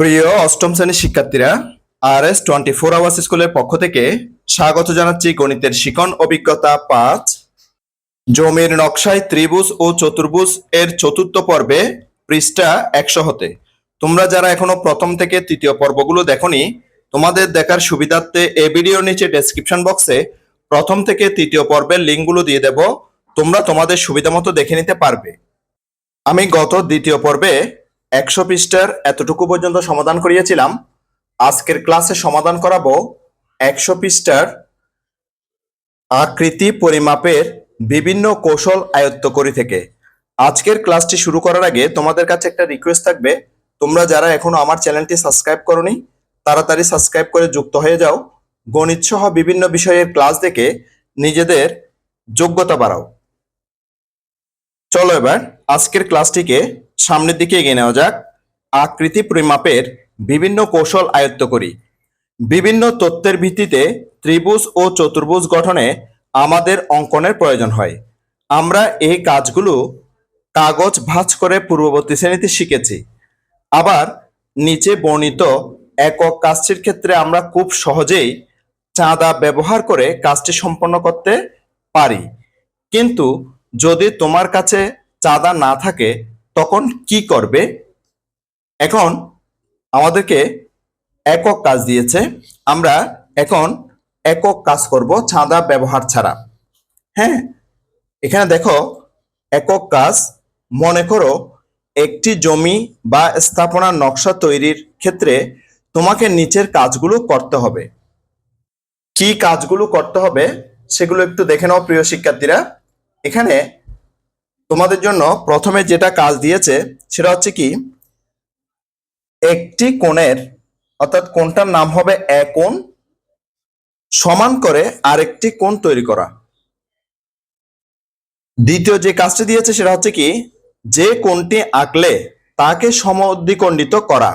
প্রিয় অষ্টম শ্রেণির শিক্ষার্থীরা R S twenty four hours স্কুলের পক্ষ থেকে স্বাগত জানাচ্ছি গণিতের শিকন অভিজ্ঞতা পাঁচ। জমির নকশায় ত্রিভুজ ও চতুর্ভুজ এর চতুর্থ পর্বে পৃষ্ঠা একশো হতে। তোমরা যারা এখনও প্রথম থেকে তৃতীয় পর্বগুলো দেখোনি, তোমাদের দেখার সুবিধার্থে এ ভিডিওর নিচে ডেসক্রিপশন বক্সে প্রথম থেকে তৃতীয় পর্বের লিঙ্কগুলো দিয়ে দেব। তোমরা তোমাদের সুবিধা মতো দেখে নিতে পারবে। আমি গত দ্বিতীয় পর্বে একশো পৃষ্ঠার এতটুকু পর্যন্ত সমাধান করিয়েছিলাম। আজকের ক্লাসে সমাধান করাবো একশো পৃষ্ঠার আকৃতি পরিমাপের বিভিন্ন কৌশল আয়ত্ত করি থেকে। আজকের ক্লাসটি শুরু করার আগে তোমাদের কাছে একটা রিকোয়েস্ট থাকবে। তোমরা যারা এখনও আমার চ্যানেলটি সাবস্ক্রাইব করনি, তাড়াতাড়ি সাবস্ক্রাইব করে যুক্ত হয়ে যাও। গণিত সহ বিভিন্ন বিষয়ের ক্লাস দেখে নিজেদের যোগ্যতা বাড়াও। চলো এবার আজকের ক্লাসটিকে সামনের দিকে এগিয়ে নেওয়া যাক। আকৃতি পরিমাপের বিভিন্ন কৌশল আয়ত্ত করি। বিভিন্ন তথ্যের ভিত্তিতে ত্রিভুজ ও চতুর্ভুজ গঠনে আমাদের অঙ্কনের প্রয়োজন হয়। আমরা এই কাজগুলো কাগজ ভাঁজ করে পূর্ববর্তী শ্রেণীতে শিখেছি। আবার নিচে বর্ণিত একক কাজটির ক্ষেত্রে আমরা খুব সহজেই চাঁদা ব্যবহার করে কাজটি সম্পন্ন করতে পারি। কিন্তু যদি তোমার কাছে চাঁদা না থাকে তখন কি করবে? এখন আমাদেরকে একক কাজ দিয়েছে। আমরা এখন একক কাজ করব চাঁদা ব্যবহার ছাড়া। হ্যাঁ? এখানে দেখো, একক কাজ মনে করো একটি জমি বা স্থাপনার নকশা তৈরির ক্ষেত্রে তোমাকে নিচের কাজগুলো করতে হবে। কি কাজগুলো করতে হবে সেগুলো একটু দেখে নাও প্রিয় শিক্ষার্থীরা। এখানে তোমাদের জন্য প্রথমে যেটা কাজ দিয়েছে, সেটা হচ্ছে কি, একটি কোণের, অর্থাৎ কোণটার নাম হবে এ কোণ, সমান করে আরেকটি কোণ তৈরি করা। দ্বিতীয় যে কাজটি দিয়েছে, সেটা হচ্ছে কি, যে কোণটি আঁকলে তাকে সমদ্বিখণ্ডিত করা।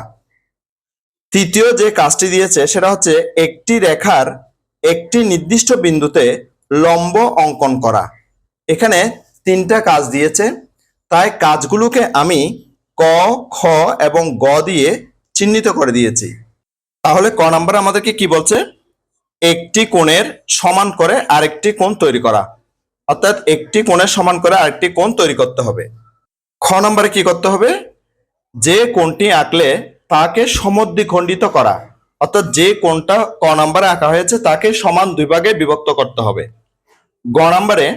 তৃতীয় যে কাজটি দিয়েছে, সেটা হচ্ছে একটি রেখার একটি নির্দিষ্ট বিন্দুতে লম্ব অঙ্কন করা। এখানে তিনটা কাজ দিয়েছে। তাই কাজগুলোকে আমি ক, খ এবং গ দিয়ে চিহ্নিত করে দিয়েছি। তাহলে ক নাম্বার আমাদেরকে কি বলছে? একটি কোণের সমান করে আরেকটি কোণ তৈরি করা। অর্থাৎ একটি কোণের সমান করে আরেকটি কোণ তৈরি করতে হবে। খ নম্বরে কি করতে হবে? যে কোণটি আঁকলে তাকে সমদ্বিখণ্ডিত করা। অর্থাৎ যে কোণটা ক নম্বরে আঁকা হয়েছে তাকে সমান দুই ভাগে বিভক্ত করতে হবে। গ নম্বরে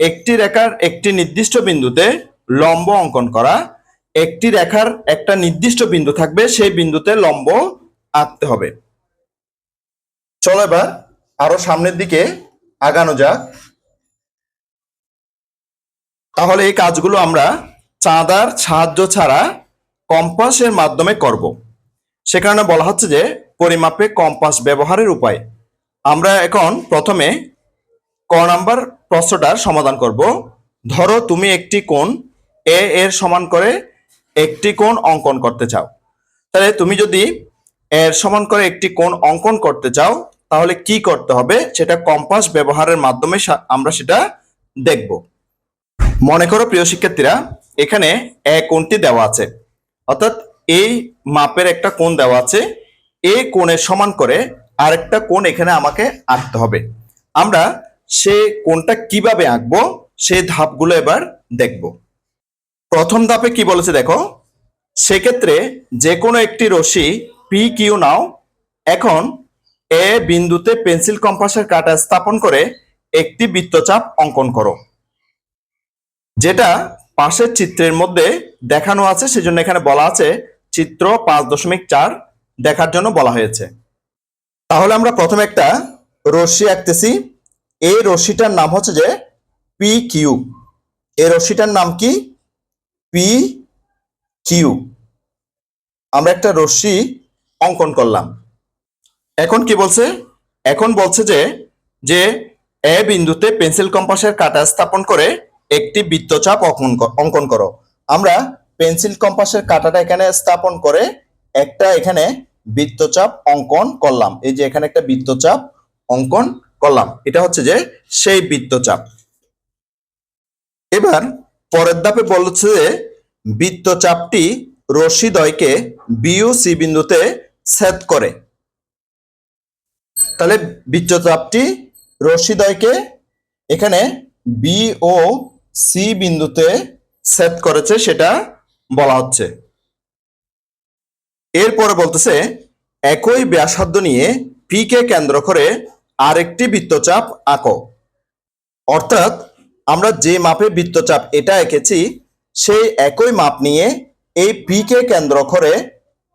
একটি রেখার একটি নির্দিষ্ট বিন্দুতে লম্ব অঙ্কন করা, একটি রেখার একটা নির্দিষ্ট বিন্দু থাকবে, সেই বিন্দুতে লম্ব আঁকতে হবে। চলো এবার আরও সামনের দিকে আগানো যাক। তাহলে এই কাজগুলো আমরা চাঁদার সাহায্য ছাড়া কম্পাসের মাধ্যমে করব। সে কারণে বলা হচ্ছে যে পরিমাপে কম্পাস ব্যবহারের উপায়। আমরা এখন প্রথমে ক নাম্বার প্রশ্নটার সমাধান করব। ধরো তুমি একটি কোণ এ এর সমান করে একটি কোণ অঙ্কন করতে চাও। তাহলে তুমি যদি এর সমান করে একটি কোণ অঙ্কন করতে চাও, তাহলে কি করতে হবে? সেটা কম্পাস ব্যবহারের মাধ্যমে আমরা সেটা দেখব। মনে করো প্রিয় শিক্ষার্থীরা, এখানে এ কোণটি দেওয়া আছে। অর্থাৎ এই মাপের একটা কোণ দেওয়া আছে। এই কোণের সমান করে আরেকটা কোণ এখানে আমাকে আঁকতে হবে। আমরা সে কোনটা কীভাবে আঁকবো সেই ধাপগুলো এবার দেখব। প্রথম ধাপে কি বলেছে দেখো, সেক্ষেত্রে যে কোনো একটি রশ্মি পি কিউ নাও। এখন এ বিন্দুতে পেন্সিল কম্পাসের কাঁটা স্থাপন করে একটি বৃত্তচাপ অঙ্কন করো। যেটা পাশের চিত্রের মধ্যে দেখানো আছে, সেজন্য এখানে বলা আছে চিত্র পাঁচ দশমিক চার দেখার জন্য বলা হয়েছে। তাহলে আমরা প্রথমে একটা রশ্মি আঁকতেছি। এই রশ্মিটার নাম হচ্ছে যে পি কিউ এই রশ্মিটার নাম কি? পি কিউ আমরা একটা রশ্মি অঙ্কন করলাম। এখন কি বলছে? এখন বলছে যে যে এ বিন্দুতে পেন্সিল কম্পাসের কাঁটা স্থাপন করে একটি বৃত্তচাপ অঙ্কন করো। আমরা পেন্সিল কম্পাসের কাঁটাটা এখানে স্থাপন করে একটা এখানে বৃত্তচাপ অঙ্কন করলাম। এই যে এখানে একটা বৃত্তচাপ অঙ্কন করলাম। এটা হচ্ছে যে সেই বৃত্তচাপ। এবার পরের ধাপে বলছে যে বৃত্তচাপটি রশ্মিদ্বয়কে বি ও সি বিন্দুতে ছেদ করে। তাহলে বৃত্তচাপটি রশ্মিদ্বয়কে এখানে বি ও সি বিন্দুতে ছেদ করেছে সেটা বলা হচ্ছে। এরপরে বলতেছে একই ব্যাসার্ধ নিয়ে পি কে কেন্দ্র করে আরেকটি বৃত্তচাপ আঁকো। অর্থাৎ আমরা যে মাপে বৃত্তচাপ এটা এঁকেছি, সেই একই মাপ নিয়ে এই পি কে কেন্দ্র করে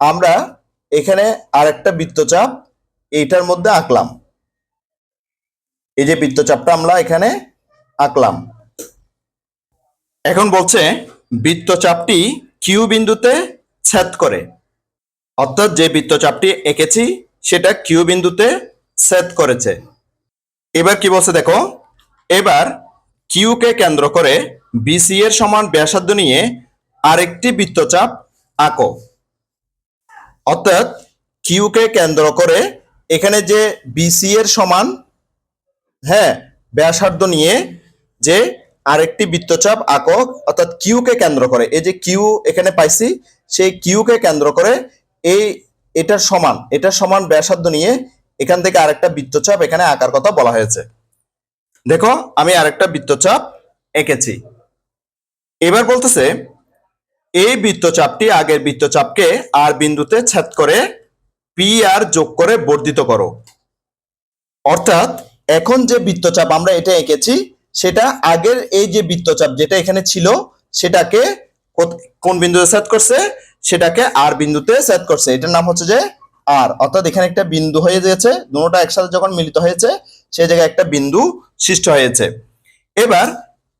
আমরা এখানে আরেকটা বৃত্তচাপ এইটার মধ্যে আঁকলাম। এই যে বৃত্তচাপটা আমরা এখানে আঁকলাম। এখন বলছে বৃত্তচাপটি কিউ বিন্দুতে ছেদ করে। অর্থাৎ যে বৃত্তচাপটি এঁকেছি, সেটা কিউ বিন্দুতে ছেদ করেছে। এবার কি বলছে দেখো? এবার কিউ কে কেন্দ্র করে বিসি এর সমান ব্যাসার্ধ নিয়ে আরেকটি বৃত্তচাপ আঁকো। অর্থাৎ কিউ কে কেন্দ্র করে এখানে যে বিসি এর সমান হ্যাঁ ব্যাসার্ধ নিয়ে যে আরেকটি বৃত্তচাপ আঁকো, অর্থাৎ কিউ কে কেন্দ্র করে। এই যে কিউ এখানে পাইছি, সেই কিউ কে কেন্দ্র করে এই এটার সমান এটার সমান ব্যাসার্ধ নিয়ে এখান থেকে আরেকটা বৃত্তচাপ এখানে আঁকার কথা বলা হয়েছে। দেখো, আমি আরেকটা বৃত্তচাপ এঁকেছি। এবার বলতেছে, এই বৃত্তচাপটি আগের বৃত্তচাপকে আর বিন্দুতে ছেদ করে পি আর যোগ করে বর্ধিত করো। অর্থাৎ, এখন যে বৃত্তচাপ আমরা এটা এঁকেছি, সেটা আগের এই যে বৃত্তচাপ যেটা এখানে ছিল, সেটাকে কোন বিন্দুতে সেট করছে? সেটাকে আর বিন্দুতে সেট করছে। এটার নাম হচ্ছে যে আর, অর্থাৎ এখানে একটা বিন্দু হয়ে গেছে দুটোটা একসাথে যখন মিলিত হয়েছে, সেই জায়গায় একটা বিন্দু সৃষ্টি হয়েছে। এবার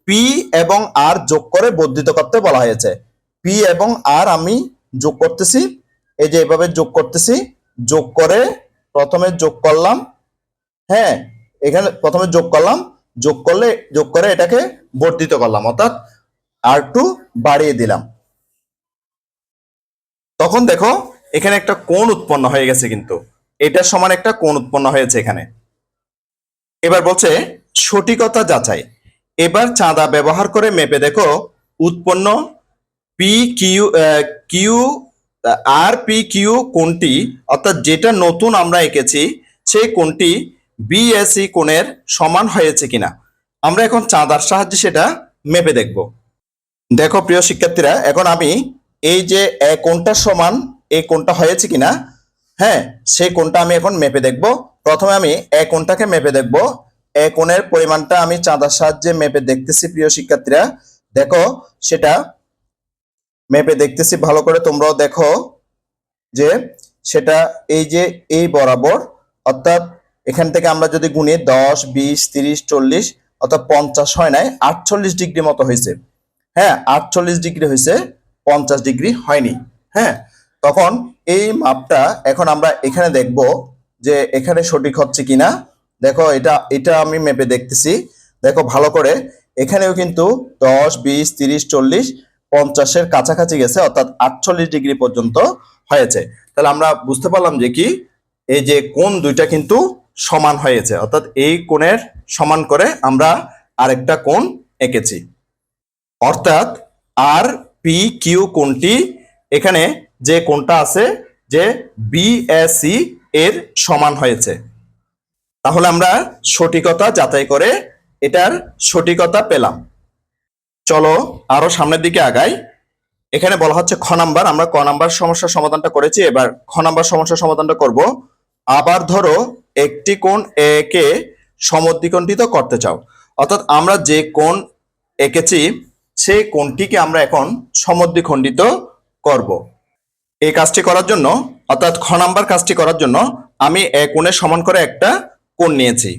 পি এবং আর যোগ করে বর্ধিত করতে বলা হয়েছে। পি এবং আর আমি যোগ করতেছি, এই যে এভাবে যোগ করতেছি, যোগ করে প্রথমে যোগ করলাম হ্যাঁ এখানে প্রথমে যোগ করলাম, যোগ করলে, যোগ করে এটাকে বর্ধিত করলাম, অর্থাৎ আর টু বাড়িয়ে দিলাম। তখন দেখো এখানে একটা কোণ উৎপন্ন হয়ে গেছে কিন্তু। এটার সমান একটা কোণ উৎপন্ন হয়েছে এখানে। এবার বলছে, সঠিকতা যাচাই। এবার চাঁদা ব্যবহার করে মেপে দেখো, উৎপন্ন P Q Q R P Q কোনটি অর্থাৎ যেটা নতুন আমরা এঁকেছি, সেই কোনটি বিএসি কোণের সমান হয়েছে কিনা। আমরা এখন চাঁদার সাহায্যে সেটা মেপে দেখব। দেখো প্রিয় শিক্ষার্থীরা, এখন আমি এই যে কোণটার সমান এই কোণটা হয়েছে কিনা হ্যাঁ সেই কোণটা আমি এখন মেপে দেখব। প্রথমে আমি এ কোণটাকে মেপে দেখব। এ কোণের পরিমাণটা আমি চাঁদার সাহায্যে মেপে দেখতেছি, প্রিয় শিক্ষার্থীরা। দেখো, সেটা মেপে দেখতেছি, ভালো করে তোমরাও দেখো যে সেটা এই যে এই বরাবর, অর্থাৎ এখান থেকে আমরা যদি গুনি দশ, বিশ, তিরিশ, চল্লিশ, অর্থাৎ পঞ্চাশ হয় নাই, আটচল্লিশ ডিগ্রি মতো হয়েছে। হ্যাঁ আটচল্লিশ ডিগ্রি হয়েছে, পঞ্চাশ ডিগ্রি হয়নি। হ্যাঁ তখন এই মাপটা এখন আমরা এখানে দেখব যে এখানে সঠিক হচ্ছে কিনা। দেখো, এটা এটা আমি মেপে দেখতেছি। দেখো, ভালো করে। এখানেও কিন্তু দশ, বিশ, তিরিশ, চল্লিশ, পঞ্চাশের কাছাকাছি গেছে, অর্থাৎ আটচল্লিশ ডিগ্রি পর্যন্ত হয়েছে। তাহলে আমরা বুঝতে পারলাম যে কি? এই যে কোন দুইটা কিন্তু সমান হয়েছে, অর্থাৎ এই কোণের সমান করে আমরা আরেকটা কোণ এঁকেছি। অর্থাৎ আর পি কিউ কোণটি এখানে যে কোনটা আছে? যে বিএসি এর সমান হয়েছে। তাহলে আমরা সঠিকতা যাচাই করে এটার সঠিকতা পেলাম। চলো আরও সামনের দিকে আগাই। এখানে বলা হচ্ছে খ নাম্বার। আমরা ক নাম্বার সমস্যার সমাধানটা করেছি। এবার খ নাম্বার সমস্যার সমাধানটা করব। আবার ধরো একটি কোণ এ কে সমদ্বিখণ্ডিত করতে চাও। অর্থাৎ আমরা যে কোণ এঁকেছি, সেই কোণটিকে আমরা এখন সমদ্বিখণ্ডিত করব। এই কাজটি করার জন্য, অর্থাৎ খ নাম্বার কাজটি করার জন্য আমি এ কোণের সমান করে একটা কোণ নিয়েছি।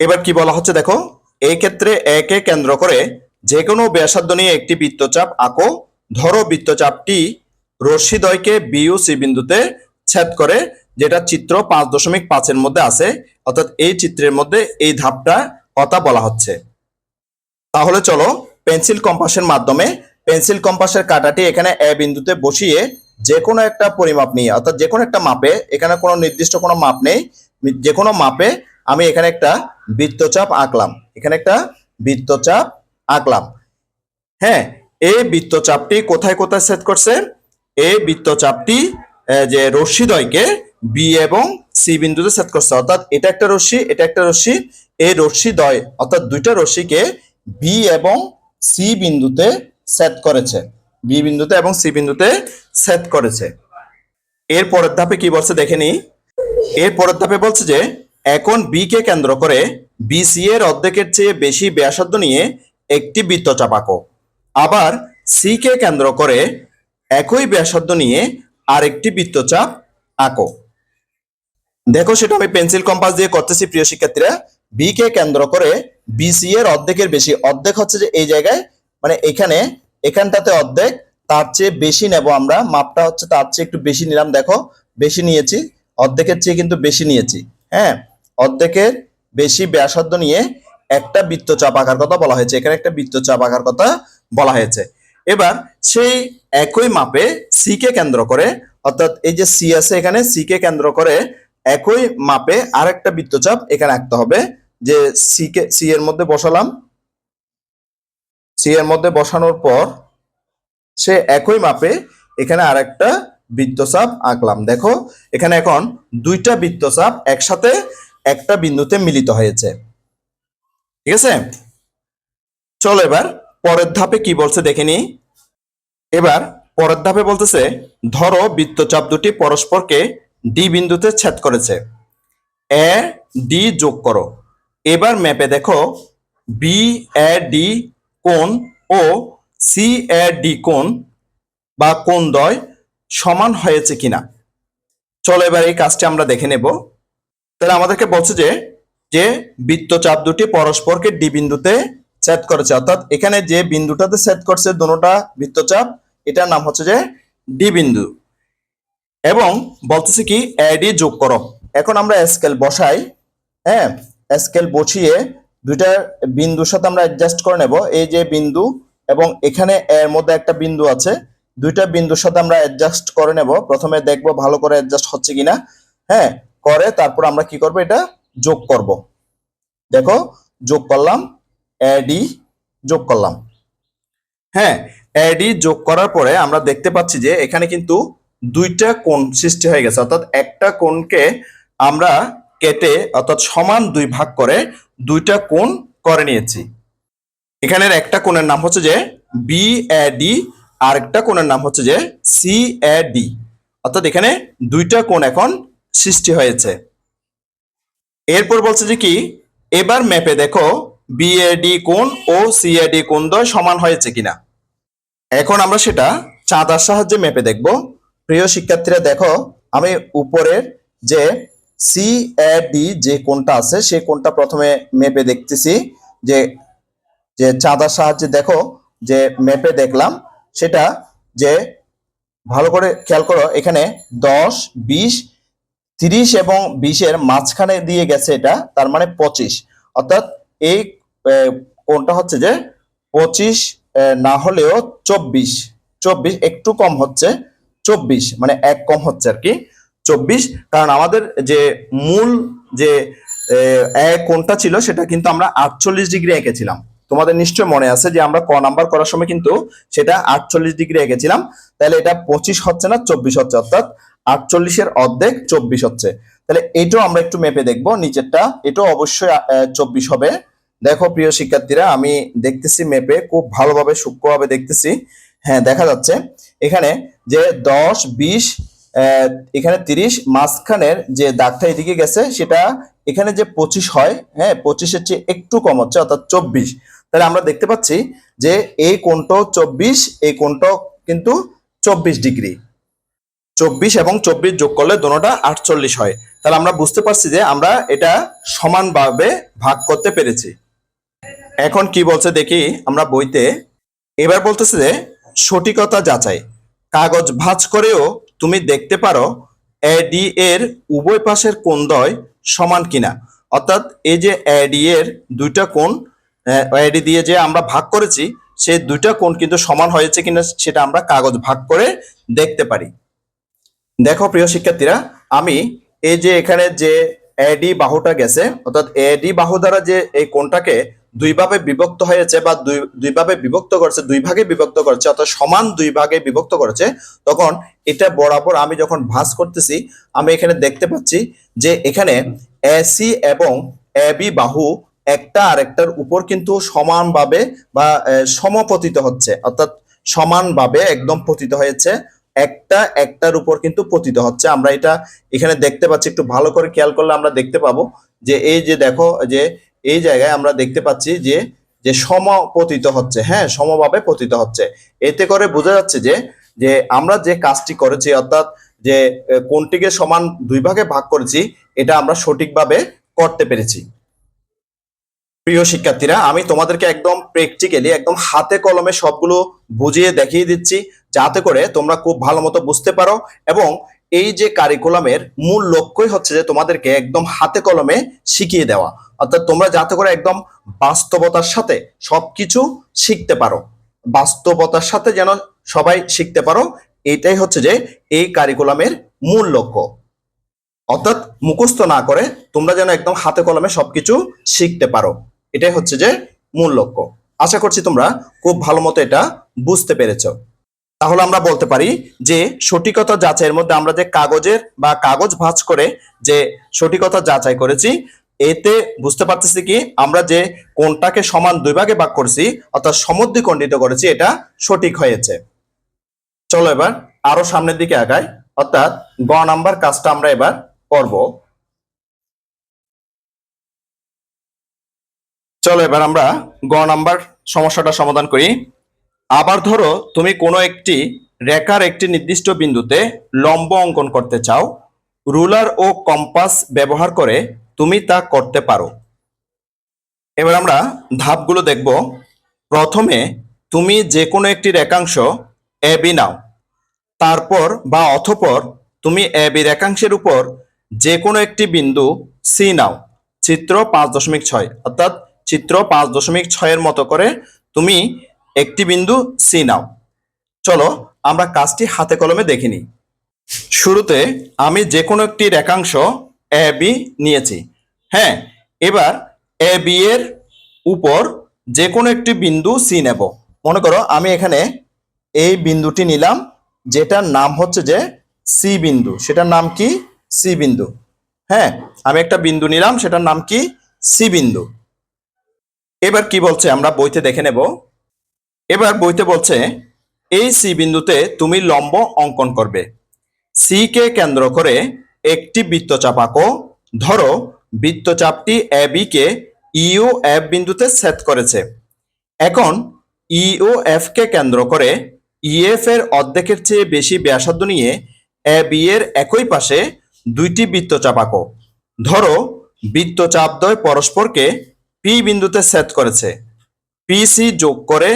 এবার কি বলা হচ্ছে দেখো, এই ক্ষেত্রে একে কেন্দ্র করে যে কোনো ব্যাসার্ধ নিয়ে একটি বৃত্তচাপ আঁকো, ধরো বৃত্তচাপটি রশ্মিদ্বয়কে বিউ সি বিন্দুতে ছেদ করে, যেটা চিত্র পাঁচ দশমিক পাঁচের মধ্যে আছে, অর্থাৎ এই চিত্রের মধ্যে এই ধাপটা কথা বলা হচ্ছে। তাহলে চলো, পেন্সিল কম্পাসের মাধ্যমে পেন্সিল কম্পাসের কাঁটাটি এখানে এ বিন্দুতে বসিয়ে যে কোনো একটা পরিমাপ নিয়ে, অর্থাৎ যে কোনো একটা মাপে, এখানে কোনো নির্দিষ্ট কোনো মাপ নেই যে কোনো মাপে আমি এখানে একটা বৃত্তচাপ আঁকলাম। এখানে একটা বৃত্তচাপ আঁকলাম। হ্যাঁ এই বৃত্তচাপটি কোথায় কোথায় সেট করছে? এই বৃত্তচাপটি যে রশ্মিদ্বয়কে বি এবং সি বিন্দুতে সেট করছে। অর্থাৎ এটা একটা রশ্মি, এটা একটা রশ্মি এই রশ্মিদ্বয় অর্থাৎ দুইটা রশ্মিকে বি এবং সি বিন্দুতে সেট করেছে। বি বিন্দুতে এবং সি বিন্দুতে সেট করেছে। এর পরের ধাপে কি বলছে দেখে নি এর পরের ধাপে বলছে যে, এখন বি কে কেন্দ্র করে বিসি এর অর্ধেকের চেয়ে বেশি ব্যাসার্ধ নিয়ে একটি বৃত্তচাপ আঁকো আবার সি কে কেন্দ্র করে একই ব্যাসার্ধ নিয়ে আরেকটি বৃত্তচাপ আঁকো দেখো, সেটা আমি পেন্সিল কম্পাস দিয়ে করতেছি, প্রিয় শিক্ষার্থীরা। বি কে কেন্দ্র করে বিসি এর অর্ধেকের বেশি, অর্ধেক হচ্ছে যে এই জায়গায় মানে এখানে এখানটাতে অর্ধেক, তার চেয়ে বেশি নেব আমরা। মাপটা হচ্ছে তার চেয়ে একটু বেশি নিলাম, দেখো, বেশি নিয়েছি, অর্ধেকের চেয়ে কিন্তু বেশি নিয়েছি হ্যাঁ? অর্ধেকের বেশি ব্যাসার্ধ নিয়ে একটা বৃত্তচাপ আঁকার কথা বলা হয়েছে, এখানে একটা বৃত্তচাপ আঁকার কথা বলা হয়েছে। এবার সেই একই মাপে সি কে কেন্দ্র করে, অর্থাৎ এই যে সি আছে এখানে সি কে কেন্দ্র করে একই মাপে আরেকটা বৃত্তচাপ এখানে আঁকতে হবে, যে সি কে সি এর মধ্যে বসালাম সি এর মধ্যে বসানোর পর সে একই মাপে এখানে আরেকটা বৃত্তচাপ আঁকলাম। দেখো, এখানে এখন দুইটা বৃত্তচাপ একসাথে একটা বিন্দুতে মিলিত হয়েছে। ঠিক আছে? চলো এবার পরের ধাপে কি বলছে দেখে নি এবার পরের ধাপে বলতেছে, ধরো বৃত্তচাপ দুটি পরস্পরকে ডি বিন্দুতে ছেদ করেছে। এ ডি যোগ করো। এবার ম্যাপে দেখো বি এ ডি কোণ ও সি এ ডি কোণ বা কোণ দ্বয় সমান হয়েছে কিনা। চলো এবার এই কাজটি আমরা দেখে নেব। তাহলে আমাদেরকে বলছে যে যে বৃত্তচাপ দুটি পরস্পরকে ডি বিন্দুতে ছেদ করেছে। অর্থাৎ এখানে যে বিন্দুটাতে ছেদ করছে দুটোটা বৃত্তচাপ, এটার নাম হচ্ছে যে ডি বিন্দু। এবং বলতেছে কি এডি যোগ করো। এখন আমরা স্কেল বসাই হ্যাঁ? স্কেল বসিয়ে দুইটা বিন্দুর সাথে আমরা অ্যাডজাস্ট করে নেব। এই যে বিন্দু এবং এখানে এর মধ্যে একটা বিন্দু আছে, দুইটা বিন্দুর সাথে আমরা অ্যাডজাস্ট করে নেব। প্রথমে দেখব ভালো করে অ্যাডজাস্ট হচ্ছে কিনা। হ্যাঁ করে তারপর আমরা কি করব? এটা যোগ করব। দেখো, যোগ করলাম এডি যোগ করলাম। হ্যাঁ এডি যোগ করার পরে আমরা দেখতে পাচ্ছি যে এখানে কিন্তু দুইটা কোণ সৃষ্টি হয়ে গেছে। অর্থাৎ একটা কোণকে আমরা কেটে অর্থাৎ সমান দুই ভাগ করে দুইটা কোণ করে নিয়েছি। এখানের একটা কোণের নাম হচ্ছে যে বি এ ডি আর একটা কোণের নাম হচ্ছে যে সি এ ডি অর্থাৎ এখানে দুইটা কোণ এখন সৃষ্টি হয়েছে। এরপর বলছে যে কি, এবার ম্যাপে দেখো বিএডি কোণ ও সিএডি কোণ দ্বয় সমান হয়েছে কিনা। এখন আমরা সেটা চাঁদার সাহায্যে ম্যাপে দেখব। প্রিয় শিক্ষার্থীরা, দেখো আমি উপরের যে সি এ ডি যে কোনটা আছে, সে কোনটা প্রথমে মেপে দেখতেছি। যে যে চাঁদার সাহায্যে দেখো, যে মেপে দেখলাম, সেটা যে ভালো করে খেয়াল করো, এখানে দশ, বিশ, তিরিশ এবং বিশের মাঝখানে দিয়ে গেছে এটা, তার মানে পঁচিশ। অর্থাৎ এই কোনটা হচ্ছে যে পঁচিশ না হলেও চব্বিশ। চব্বিশ একটু কম হচ্ছে, চব্বিশ মানে এক কম হচ্ছে আর কি। চব্বিশ, কারণ আমাদের যে মূল যে এক ছিল সেটা কিন্তু আমরা আটচল্লিশ ডিগ্রি এঁকেছিলাম। তোমাদের নিশ্চয় মনে আছে যে আমরা ক নাম্বার করার সময় কিন্তু সেটা আটচল্লিশ ডিগ্রি এঁকেছিলাম। তাহলে এটা পঁচিশ হচ্ছে না, চব্বিশ হচ্ছে, অর্থাৎ আটচল্লিশের অর্ধেক চব্বিশ হচ্ছে। তাহলে এটাও আমরা একটু মেপে দেখব, নিচেরটা, এটাও অবশ্যই চব্বিশ হবে। দেখো প্রিয় শিক্ষার্থীরা, আমি দেখতেছি মেপে, খুব ভালোভাবে সূক্ষ্মভাবে দেখতেছি। হ্যাঁ দেখা যাচ্ছে। এখানে যে দশ, বিশ এখানে তিরিশ, মাঝখানের যে দাগটা এদিকে গেছে, সেটা এখানে যে পঁচিশ হয় হ্যাঁ পঁচিশের চেয়ে একটু কম হচ্ছে, অর্থাৎ চব্বিশ। তাহলে আমরা দেখতে পাচ্ছি যে এই কোণটাও চব্বিশ, এই কোণটাও কিন্তু চব্বিশ ডিগ্রি। চব্বিশ এবং চব্বিশ যোগ করলে দোনোটা আটচল্লিশ হয়। তাহলে আমরা বুঝতে পারছি যে আমরা এটা সমানভাবে ভাগ করতে পেরেছি। এখন কি বলছে দেখি আমরা বইতে। এবার বলতেছে যে সঠিকতা যাচাই। কাগজ ভাঁজ করেও তুমি দেখতে পারো এডি এর উভয় পাশের কোণদ্বয় সমান কিনা। অর্থাৎ এই যে এডি এর দুইটা কোণ এডি দিয়ে যে আমরা ভাগ করেছি, সেই দুইটা কোণ কিন্তু সমান হয়েছে কিনা সেটা আমরা কাগজ ভাগ করে দেখতে পারি। দেখো প্রিয় শিক্ষার্থীরা, আমি এই যে এখানে যে এডি বাহুটা গেছে, অর্থাৎ এডি বাহু দ্বারা যে এই কোণটাকে দুই ভাবে বিভক্ত হয়েছে বা দুই দুই ভাবে বিভক্ত করছে, দুই ভাগে বিভক্ত করেছে, অর্থাৎ সমান দুই ভাগে বিভক্ত করেছে, তখন এটা বরাবর আমি যখন ভাঁজ করতেছি, আমি এখানে দেখতে পাচ্ছি যে এখানে এসি এবং এবি বাহু একটা আরেকটার উপর কিন্তু সমানভাবে বা সমপতিত হচ্ছে, অর্থাৎ সমানভাবে একদম পতিত হয়েছে, একটা একটার উপর কিন্তু পতিত হচ্ছে। আমরা এটা এখানে দেখতে পাচ্ছি, একটু ভালো করে খেয়াল করলে আমরা দেখতে পাবো যে এই যে দেখো যে এই জায়গায় আমরা দেখতে পাচ্ছি যে যে সমপতিত হচ্ছে হ্যাঁ সমভাবে পতিত হচ্ছে। এতে করে বোঝা যাচ্ছে যে যে আমরা যে কাজটি করেছি, অর্থাৎ যে কোনটিকে সমান দুই ভাগে ভাগ করেছি, এটা আমরা সঠিকভাবে করতে পেরেছি। প্রিয় শিক্ষার্থীরা, আমি তোমাদেরকে একদম প্র্যাকটিক্যালি একদম হাতে কলমে সবগুলো বুঝিয়ে দেখিয়ে দিচ্ছি, যাতে করে তোমরা খুব ভালো মতো বুঝতে পারো এবং এই যে কারিকুলামের মূল লক্ষ্যই হচ্ছে যে তোমাদেরকে একদম হাতে কলমে শিখিয়ে দেওয়া। অর্থাৎ তোমরা যাতে করে একদম বাস্তবতার সাথে সবকিছু শিখতে পারো। বাস্তবতার সাথে যেন সবাই শিখতে পারো, এটাই হচ্ছে যে এই কারিকুলামের মূল লক্ষ্য। অর্থাৎ মুখস্থ না করে তোমরা যেন একদম হাতে কলমে সবকিছু শিখতে পারো। এটাই হচ্ছে যে মূল লক্ষ্য। আশা করছি তোমরা খুব ভালো মতো এটা বুঝতে পেরেছ। তাহলে আমরা বলতে পারি যে সঠিকতা যাচাইয়ের মধ্যে আমরা যে কাগজের বা কাগজ ভাঁজ করে যে সঠিকতা যাচাই করেছি, এতে বুঝতে পারতেছি কি আমরা যে কোনটাকে সমান দুই ভাগে ভাগ করছি, অর্থাৎ সমদ্বিখণ্ডিত করেছি, এটা সঠিক হয়েছে। চলো এবার আরও সামনের দিকে আগাই, অর্থাৎ গ নাম্বার কাজটা আমরা এবার করব। চলো এবার আমরা গ নাম্বার সমস্যাটা সমাধান করি। আবার ধরো তুমি কোনো একটি রেখার একটি নির্দিষ্ট বিন্দুতে লম্ব অঙ্কন করতে চাও, রুলার ও কম্পাস ব্যবহার করে তুমি তা করতে পারো। এবার আমরা ধাপগুলো দেখব। প্রথমে তুমি যে কোনো একটি রেখাংশ এ, বি নাও। তারপর বা অথপর তুমি এ, বি রেখাংশের উপর যে কোনো একটি বিন্দু সি নাও। চিত্র পাঁচ দশমিক ছয়, অর্থাৎ চিত্র পাঁচ দশমিক ছয়ের মতো করে তুমি একটি বিন্দু সি নাও। চলো আমরা কাজটি হাতে কলমে দেখে নিই। শুরুতে আমি যে কোনো একটি রেখাংশ এ বি নিয়েছি। হ্যাঁ এবার এ বি এর উপর যে কোনো একটি বিন্দু সি নেব। মনে করো আমি এখানে এই বিন্দুটি নিলাম, যেটার নাম হচ্ছে যে সি বিন্দু। সেটার নাম কি? সি বিন্দু। হ্যাঁ আমি একটা বিন্দু নিলাম, সেটার নাম কি? সি বিন্দু। এবার কি বলছে আমরা বইতে দেখে নেব। এবার বইতে বলছে, এই সি বিন্দুতে তুমি লম্ব অঙ্কন করবে। সি কে কেন্দ্র করে একটি বৃত্তচাপ আঁকো ধরো বৃত্তচাপটি এ বি কে ইউ এফ বিন্দুতে ছেদ করেছে। এখন ইও এফ কে কেন্দ্র করে ইএফ এর অর্ধেকের চেয়ে বেশি ব্যাসার্ধ নিয়ে এ বি এর একই পাশে দুইটি বৃত্তচাপ আঁকো ধরো বৃত্তচাপদ্বয় পরস্পরকে পি বিন্দুতে ছেদ করেছে। পিসি যোগ করে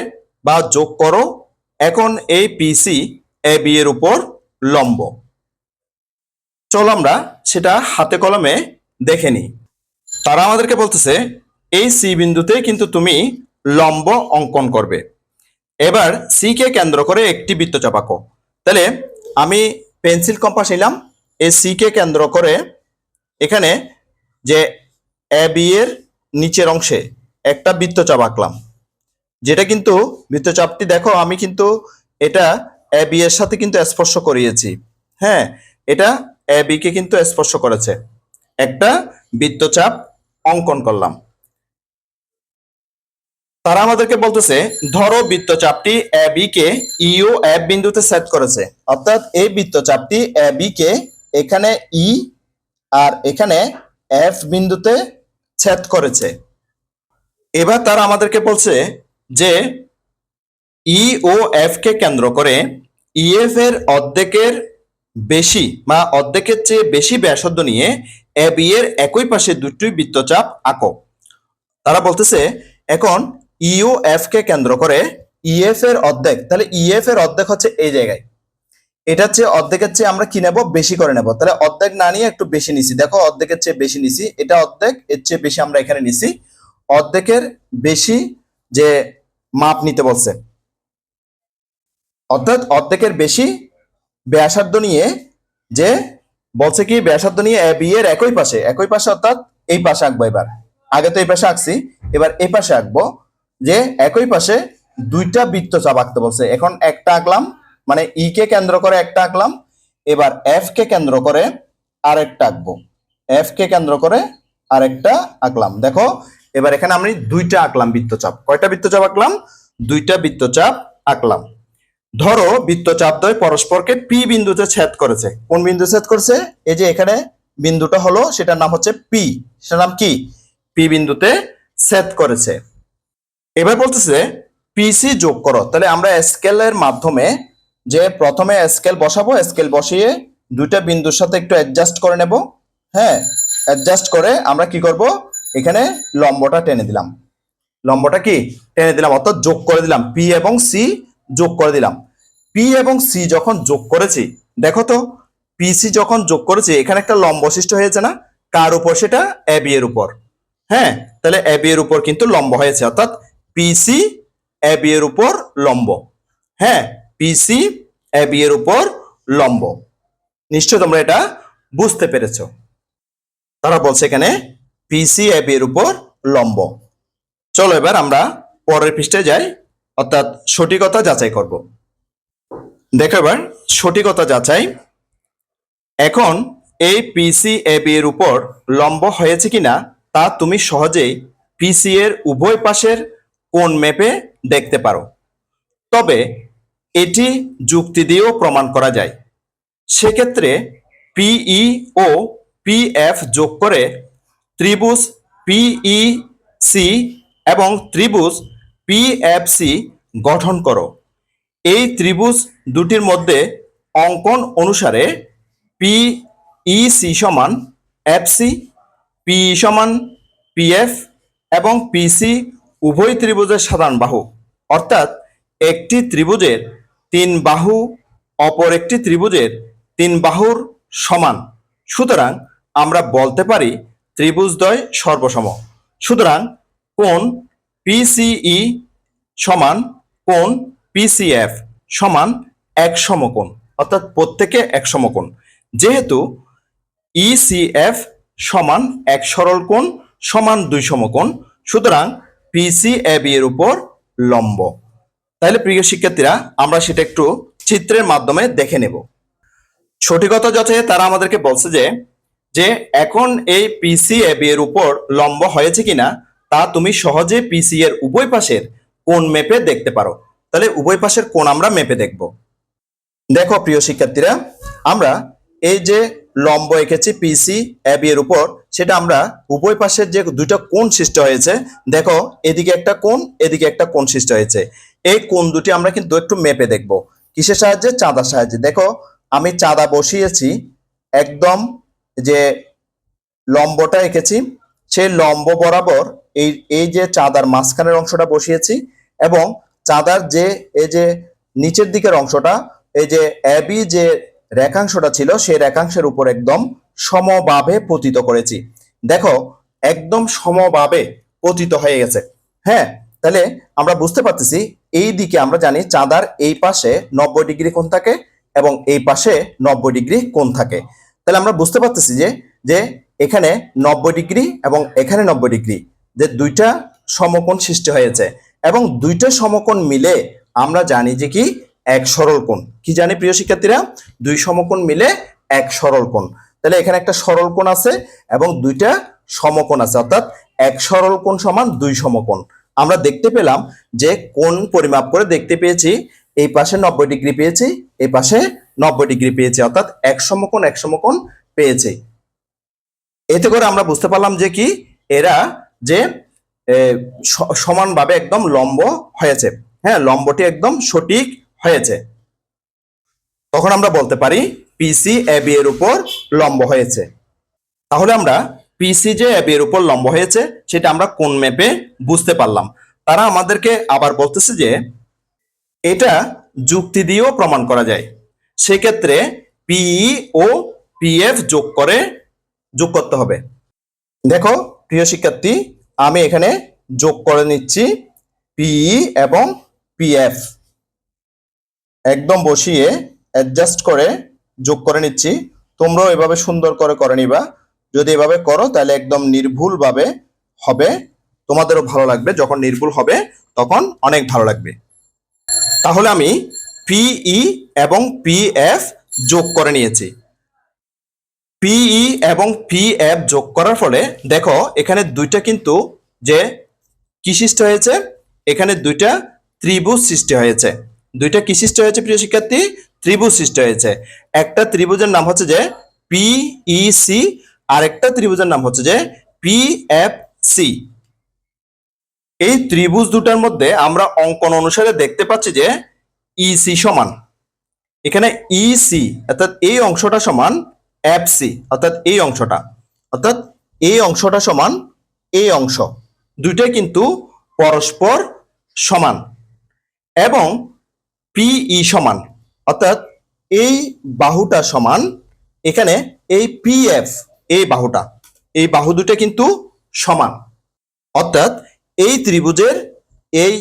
বা যোগ করো। এখন এই পিসি এ বি এর উপর লম্ব। চলো আমরা সেটা হাতে কলমে দেখে নিই। তারা আমাদেরকে বলতেছে, এই সি বিন্দুতে কিন্তু তুমি লম্ব অঙ্কন করবে। এবার সি কে কেন্দ্র করে একটি বৃত্তচাপ আঁকো তাহলে আমি পেন্সিল কম্পাস নিলাম। এই সি কে কেন্দ্র করে এখানে যে এ বি এর নিচের অংশে একটা বৃত্তচাপ আঁকলাম যেটা কিন্তু বৃত্তচাপটি, দেখো আমি কিন্তু এটা এ বি এর সাথে কিন্তু স্পর্শ করিয়েছি। হ্যাঁ এটা এ বি কে কিন্তু স্পর্শ করেছে। একটা বৃত্তচাপ অঙ্কন করলাম। তারা আমাদেরকে বলতেছে, ধরো বৃত্তচাপটি এ বি কে ইউ এফ বিন্দুতে সেট করেছে। অর্থাৎ এই বৃত্তচাপটি এ বি কে এখানে ই আর এখানে এফ বিন্দুতে ছেদ করেছে। এবার তারা আমাদেরকে বলছে যে ই ও এফ কে কেন্দ্র করে ইএফ এর অর্ধেকের বেশি বা অর্ধেকের চেয়ে বেশি ব্যাসার্ধ নিয়ে এ বি এর একই পাশে দুটি বৃত্তচাপ আঁকো। তারা বলতেছে, এখন ইউ এফ কে কেন্দ্র করে ইএফ এর অর্ধেক, তাহলে ইএফ এর অর্ধেক হচ্ছে এই জায়গায়। এটার চেয়ে অর্ধেকের চেয়ে আমরা কি নেব? বেশি করে নেব। তাহলে অর্ধেক না নিয়ে একটু বেশি নিছি। দেখো, অর্ধেকের চেয়ে বেশি নিছি। এটা অর্ধেক, এর চেয়ে বেশি আমরা এখানে নিছি। অর্ধেকের বেশি যে মাপ নিতে বলছে। অর্থাৎ অর্ধেকের বেশি ব্যাসার্ধ নিয়ে যে বলছে কি, ব্যাসার্ধ নিয়ে বি এর একই পাশে। একই পাশে অর্থাৎ এই পাশে আঁকবো এবার। আগে তো এই পাশে আঁকছি, এবার এই পাশে আঁকবো যে একই পাশে দুইটা বৃত্তচাপ আঁকতে বলছে। এখন একটা আঁকলাম মানে ই কে কেন্দ্র করে একটা আঁকলাম, এবার এফ কে কেন্দ্র করে আরেকটা আঁকবো। এফ কে কেন্দ্র করে আরেকটা আঁকলাম। দেখো এবার এখানে আমি দুইটা আঁকলাম বৃত্তচাপ। কয়টা বৃত্তচাপ আঁকলাম? দুইটা বৃত্তচাপ আঁকলাম। ধরো বৃত্তচাপ দ্বয় পরস্পরকে পি বিন্দুতে ছেদ করেছে। কোন বিন্দু ছেদ করেছে? এই যে এখানে বিন্দুটা হলো, সেটার নাম হচ্ছে পি সেটার নাম কি? পি বিন্দুতে ছেদ করেছে। এবার বলতেছে পিসি যোগ করো। তাহলে আমরা স্কেলের মাধ্যমে যে প্রথমে স্কেল বসাবো স্কেল বসিয়ে দুইটা বিন্দুর সাথে একটু অ্যাডজাস্ট করে নেব। হ্যাঁ অ্যাডজাস্ট করে আমরা কি করব? এখানে লম্বটা টেনে দিলাম। লম্বটা কি? টেনে দিলাম, অর্থাৎ যোগ করে দিলাম। পি এবং সি যোগ করে দিলাম। পি এবং সি যখন যোগ করেছি, দেখো তো পিসি যখন যোগ করেছি, এখানে একটা লম্ব সৃষ্টি হয়েছে না? কার উপর? সেটা এবি এর উপর। হ্যাঁ? তাহলে এবি এর উপর কিন্তু লম্ব হয়েছে, অর্থাৎ পিসি এবি এর উপর লম্ব। হ্যাঁ? পিসি এবি এর উপর লম্ব। নিশ্চয় তোমরা এটা বুঝতে পেরেছ। তারা বলছে এখানে পিসি এবি এর উপর লম্ব। চলো এবার আমরা পরের পৃষ্ঠে যাই, অর্থাৎ সঠিকতা যাচাই করব। দেখো এবার সঠিকতা যাচাই। এখন এই পিসি এর উপর লম্ব হয়েছে কিনা, তা তুমি সহজেই পিসি এর উভয় পাশের কোন মেপে দেখতে পারো। তবে এটি যুক্তি দিয়েও প্রমাণ করা যায়। সেক্ষেত্রে পিই ও পিএফ যোগ করে ত্রিভুজ পিই সি এবং ত্রিভুজ পিএফসি গঠন করো। এই ত্রিভুজ দুটির মধ্যে অঙ্কন অনুসারে পিইসি সমান এফসি পি সমান পিএফ এবং পিসি উভয় ত্রিভুজের সাধারণ বাহু। অর্থাৎ একটি ত্রিভুজের তিন বাহু অপর একটি ত্রিভুজের তিন বাহুর সমান। সুতরাং আমরা বলতে পারি ত্রিভুজদ্বয় সর্বসম। সুতরাং কোণ পিসিই সমান কোণ পিসিএফ সমান এক সমকোণ, অর্থাৎ প্রত্যেকে এক সমকোণ। যেহেতু ইসিএফ সমান এক সরল কোণ সমান দুই সমকোণ, সুতরাং পিসি এবি এর উপর লম্ব। তাহলে প্রিয় শিক্ষার্থীরা, আমরা সেটা একটু চিত্রের মাধ্যমে দেখে নেব। সঠিকতা যাচাইয়ে তারা আমাদেরকে বলছে যে যে এখন এই পিসি এবি এর উপর লম্ব হয়েছে কিনা, তা তুমি সহজে পিসি এর উভয় পাশের কোণ মেপে দেখতে পারো। তাহলে উভয় পাশের কোণ আমরা মেপে দেখব। দেখো প্রিয় শিক্ষার্থীরা, আমরা এই যে লম্ব এঁকেছি পিসি এবি এর উপর, সেটা আমরা উভয় পাশের যে দুইটা কোণ সৃষ্টি হয়েছে, দেখো এদিকে একটা কোণ, এদিকে একটা কোণ সৃষ্টি হয়েছে। এই কোণ দুটি আমরা কিন্তু একটু মেপে দেখব। কিসের সাহায্যে? চাঁদার সাহায্যে। দেখো, আমি চাঁদা বসিয়েছি একদম যে লম্বটা এঁকেছি, সেই লম্ব বরাবর এই এই যে চাঁদার মাঝখানের অংশটা বসিয়েছি এবং চাঁদার যে, এই যে নিচের দিকের অংশটা, এই যে অ্যাবি যে রেখাংশটা ছিল, সেই রেখাংশের উপর একদম সমভাবে পতিত করেছি। দেখো, একদম সমভাবে পতিত হয়ে গেছে। হ্যাঁ তাহলে আমরা বুঝতে পারতেছি, এই দিকে আমরা জানি চাঁদার এই পাশে নব্বই ডিগ্রি কোণ থাকে এবং এই পাশে নব্বই ডিগ্রি কোণ থাকে। তাহলে আমরা বুঝতে পারতেছি যে যে এখানে নব্বই ডিগ্রি এবং এখানে নব্বই ডিগ্রি, যে দুইটা সমকোণ সৃষ্টি হয়েছে এবং দুইটা সমকোণ মিলে আমরা জানি যে কি, এক সরল কোণ। কি জানি প্রিয় শিক্ষার্থীরা? দুই সমকোণ মিলে এক সরল কোণ। তাহলে এখানে একটা সরল কোণ আছে এবং দুইটা সমকোণ আছে, অর্থাৎ এক সরল কোণ সমান দুই সমকোণ। আমরা দেখতে পেলাম যে কোণ পরিমাপ করে দেখতে পেয়েছি, এই পাশে নব্বই ডিগ্রি পেয়েছি, এই পাশে নব্বই ডিগ্রি পেয়েছে, অর্থাৎ এক সমকোণ এক সমকোণ পেয়েছে। এতে করে আমরা বুঝতে পারলাম যে কি? এরা যে সমানভাবে একদম লম্ব হয়েছে। হ্যাঁ লম্বটি একদম সঠিক হয়েছে। তখন আমরা বলতে পারি পিসি এবি এর উপর লম্ব হয়েছে। তাহলে আমরা পিসি যে এবি এর উপর লম্ব হয়েছে, সেটা আমরা কোন ম্যাপে বুঝতে পারলাম? তারা আমাদেরকে আবার বলতেছে যে, এটা যুক্তি দিয়েও প্রমাণ করা যায়। সেক্ষেত্রে পিই ও পিএফ যোগ করে যোগ করতে হবে। দেখো, প্রিয় শিক্ষার্থী, আমি এখানে যোগ করে নিচ্ছি পিই এবং পিএফ একদম বসিয়ে অ্যাডজাস্ট করে যোগ করে নিচ্ছি। তোমরাও এভাবে সুন্দর করে করে নিবা। যদি এভাবে করো, তাহলে একদম নির্ভুলভাবে হবে। তোমাদেরও ভালো লাগবে। যখন নির্ভুল হবে, তখন অনেক ভালো লাগবে। তাহলে আমি পিই এবং পিএফ যোগ করে নিয়েছি। পিই এবং পিএফ যোগ করার ফলে, দেখো, এখানে দুইটা কিন্তু যে কি সৃষ্টি হয়েছে, এখানে দুইটা ত্রিভুজ সৃষ্টি হয়েছে। দুইটা কি সৃষ্টি হয়েছে, প্রিয় শিক্ষার্থী, ত্রিভুজ সৃষ্টি হয়েছে। একটা ত্রিভুজের নাম হচ্ছে যে পিইসি আর একটা ত্রিভুজের নাম হচ্ছে যে পিএফসি এই ত্রিভুজ দুটার মধ্যে আমরা অঙ্কন অনুসারে দেখতে পাচ্ছি যে ইসি সমান। এখানে ইসি অর্থাৎ এই অংশটা সমান এফসি অর্থাৎ এই অংশটা। অর্থাৎ এই অংশটা সমান এই অংশ। দুইটাই কিন্তু পরস্পর সমান। এবং পিই সমান, অর্থাৎ এই বাহুটা সমান এখানে এই পিএফ এই বাহুটা। এই বাহু দুটা কিন্তু সমান। অর্থাৎ এই ত্রিভুজের এই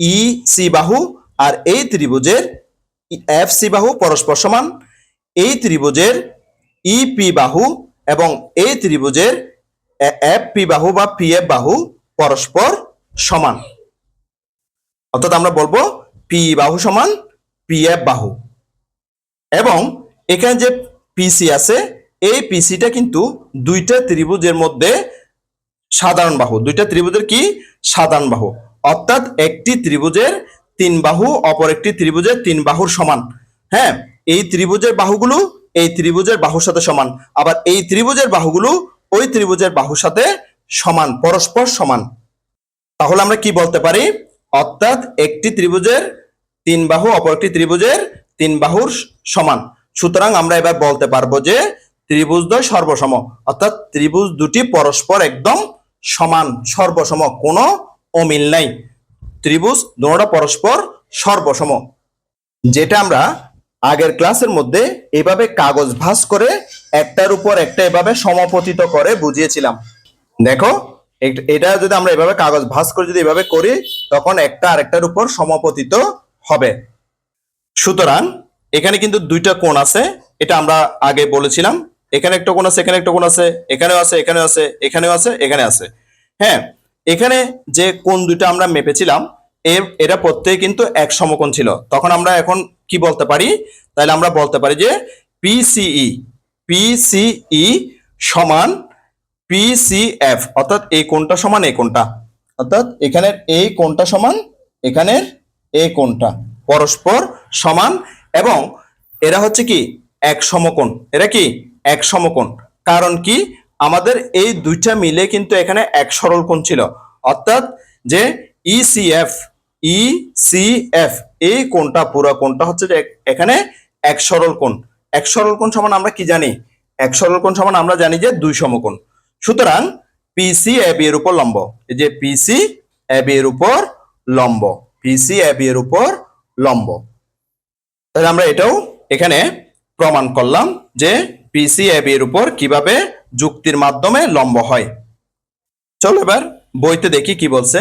ই সি বাহু আর এই ত্রিভুজের এফ সি বাহু পরস্পর সমান, এই ত্রিভুজের ই পি বাহু এবং এই ত্রিভুজের এফ পি বাহু বা পি এফ বাহু পরস্পর সমান। অর্থাৎ আমরা বলব পি বাহু সমান পি এফ বাহু। এবং এখানে যে পিসি আছে, এই পিসিটা কিন্তু দুইটা ত্রিভুজের মধ্যে সাধারণ বাহু। দুইটা ত্রিভুজের কি? সাধারণ বাহু। অর্থাৎ একটি ত্রিভুজের তিন বাহু, অপর একটি ত্রিভুজের তিন বাহুর সমান। হ্যাঁ এই ত্রিভুজের বাহুগুলো এই ত্রিভুজের বাহুর সাথে সমান। আবার এই ত্রিভুজের বাহুগুলো ওই ত্রিভুজের বাহুর সাথে সমান, পরস্পর সমান। তাহলে আমরা কি বলতে পারি? অর্থাৎ একটি ত্রিভুজের তিন বাহু, অপর একটি ত্রিভুজের তিন বাহুর সমান। সুতরাং আমরা এবার বলতে পারব যে ত্রিভুজদ্বয় সর্বসম। অর্থাৎ ত্রিভুজ দুটি পরস্পর একদম সমান, সর্বসম, কোনো অমিল নাই। ত্রিভুজ দুটোটা পরস্পর, সর্বসম। যেটা আমরা আগের ক্লাসের মধ্যে এভাবে কাগজ ভাঁজ করে একটার উপর একটা এভাবে সমপতিত করে বুঝিয়েছিলাম। দেখো এটা যদি আমরা এভাবে কাগজ ভাঁজ করে যদি এভাবে করি, তখন একটা আরেকটার উপর সমপতিত হবে। সুতরাং, এখানে কিন্তু দুইটা কোণ আছে, এটা আমরা আগে বলেছিলাম। এখানে একটা কোণ আছে, এখানে একটা কোণ আছে, এখানেও আছে এখানেও আছে এখানেও আছে, এখানে আছে। হ্যাঁ এখানে যে কোন দুইটা আমরা মেপেছিলাম এর এরা প্রত্যেকে কিন্তু এক সমকোণ ছিল। তখন আমরা এখন কি বলতে পারি? তাহলে আমরা বলতে পারি যে পিসিই পিসিই সমান পিসিএফ অর্থাৎ এই কোণটা সমান এই কোণটা। অর্থাৎ এখানের এই কোণটা সমান এখানের এই কোণটা। পরস্পর সমান এবং এরা হচ্ছে কি? এক সমকোণ। এরা কি? এক সমকোণ। কারণ কি? আমাদের এই দুইটা মিলে কিন্তু এখানে এক সরল কোণ ছিল। অর্থাৎ যে E ইসিএফ ইসিএফ এই কোণটা, পুরো কোণটা হচ্ছে যে এখানে এক সরল কোণ। এক সরল কোণ সমান আমরা কি জানি? এক সরল কোণ সমান আমরা জানি যে দুই সমকোণ। সুতরাং পিসি এবি এর উপর লম্ব। এই যে পিসি এবি এর উপর লম্ব। পিসি এবি এর উপর লম্ব। তাহলে আমরা এটাও এখানে প্রমাণ করলাম যে পিসি এবি এর উপর কীভাবে যুক্তির মাধ্যমে লম্ব হয়। চলো এবার বইতে দেখি কি বলছে।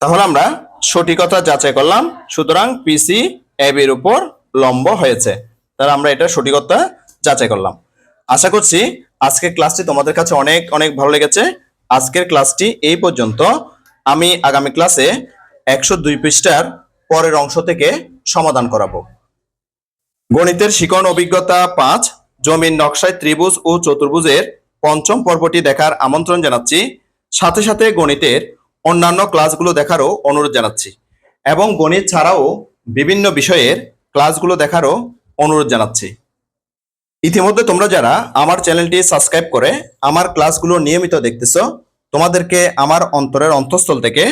তাহলে আমরা সঠিকতা যাচাই করলাম, সুতরাং পিসি এর উপর লম্ব হয়েছে। তাহলে আমরা এটা সঠিকতা যাচাই করলাম। আশা করছি আজকের ক্লাসটি তোমাদের কাছে অনেক অনেক ভালো লেগেছে। আজকের ক্লাসটি এই পর্যন্ত। আমি আগামী ক্লাসে একশো দুই পৃষ্ঠার পরের অংশ থেকে সমাধান করাবো। গণিতের শিকন অভিজ্ঞতা পাঁচ, জমির নকশায় ত্রিভুজ ও চতুর্ভুজের পঞ্চম পর্বটি দেখার আমন্ত্রণ জানাচ্ছি। সাথে সাথে গণিতের অন্যান্য ক্লাসগুলো দেখারও অনুরোধ জানাচ্ছি এবং গণিত ছাড়াও বিভিন্ন বিষয়ের ক্লাসগুলো দেখারও অনুরোধ জানাচ্ছি। ইতিমধ্যে তোমরা যারা আমার চ্যানেলটি সাবস্ক্রাইব করে আমার ক্লাসগুলো নিয়মিত দেখতেছো, তোমাদেরকে আমার অন্তরের অন্তঃস্থল থেকে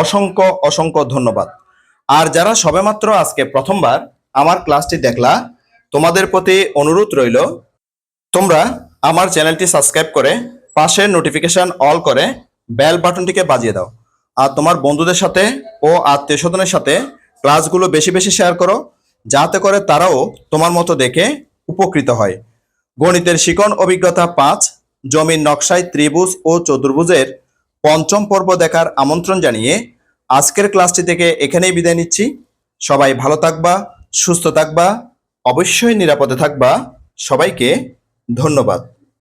অসংখ্য অসংখ্য ধন্যবাদ। আর যারা সবেমাত্র আজকে প্রথমবার আমার ক্লাসটি দেখলা, তোমাদের প্রতি অনুরোধ রইল, তোমরা আমার চ্যানেলটি সাবস্ক্রাইব করে পাশের নোটিফিকেশন অল করে বেল বাটনটিকে বাজিয়ে দাও। আর তোমার বন্ধুদের সাথে ও আত্মীয় স্বজনের সাথে ক্লাসগুলো বেশি বেশি শেয়ার করো, যাতে করে তারাও তোমার মতো দেখে উপকৃত হয়। গণিতের শিকন অভিজ্ঞতা পাঁচ, জমির নকশায় ত্রিভুজ ও চতুর্ভুজের পঞ্চম পর্ব দেখার আমন্ত্রণ জানিয়ে আজকের ক্লাসটি থেকে এখানেই বিদায় নিচ্ছি। সবাই ভালো থাকবা, সুস্থ থাকবা, অবশ্যই নিরাপদে থাকবা। সবাইকে ধন্যবাদ।